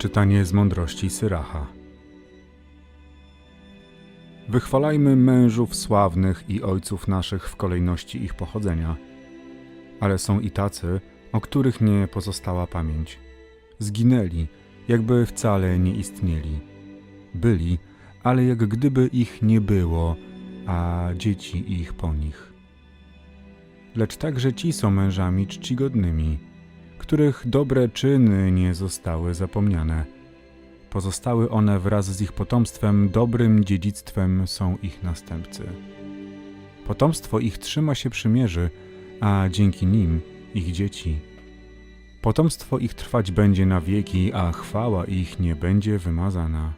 Czytanie z mądrości Syracha. Wychwalajmy mężów sławnych i ojców naszych w kolejności ich pochodzenia. Ale są i tacy, o których nie pozostała pamięć. Zginęli, jakby wcale nie istnieli. Byli, ale jak gdyby ich nie było, a dzieci ich po nich. Lecz także ci są mężami czcigodnymi, których dobre czyny nie zostały zapomniane. Pozostały one wraz z ich potomstwem, dobrym dziedzictwem są ich następcy. Potomstwo ich trzyma się przymierzy, a dzięki nim ich dzieci. Potomstwo ich trwać będzie na wieki, a chwała ich nie będzie wymazana.